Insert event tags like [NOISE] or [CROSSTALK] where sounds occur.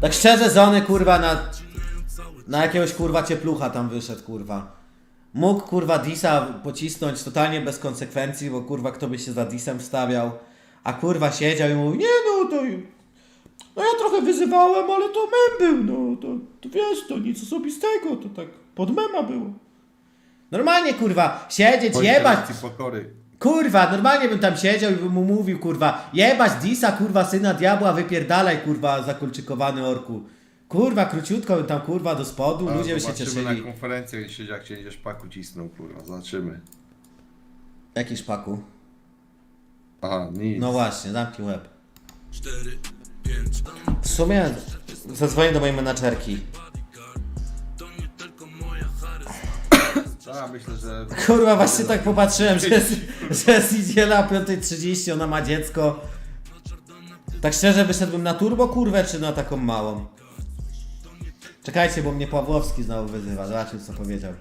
Tak szczerze, Zony kurwa na... Na jakiegoś kurwa cieplucha tam wyszedł kurwa. Mógł kurwa Disa pocisnąć totalnie bez konsekwencji, bo kurwa kto by się za Disem wstawiał. A kurwa siedział i mówił, nie no to... No ja trochę wyzywałem, ale to mem był, no to, to wiesz, to nic osobistego, to tak pod mema było. Normalnie kurwa, siedzieć, jebać, pokory. Kurwa, normalnie bym tam siedział i bym mu mówił, kurwa, jebać Disa, kurwa, syna diabła, wypierdalaj, kurwa, zakolczykowany orku. Kurwa, króciutko bym tam, kurwa, do spodu, A, ludzie by się zobaczymy na cieszyli. konferencji, się jak się idziesz paku cisnął, kurwa, zobaczymy. Jaki szpaku? Aha, nic. No właśnie, zamknij łeb. W sumie zadzwonię do mojej menadżerki. A, myślę, że... Kurwa, właśnie tak popatrzyłem, że jest, [LAUGHS] że jest niedziela o 5.30, ona ma dziecko. Tak szczerze, wyszedłbym na turbo kurwę, czy na taką małą? Czekajcie, bo mnie Pawłowski znowu wyzywa, zobaczcie co powiedział.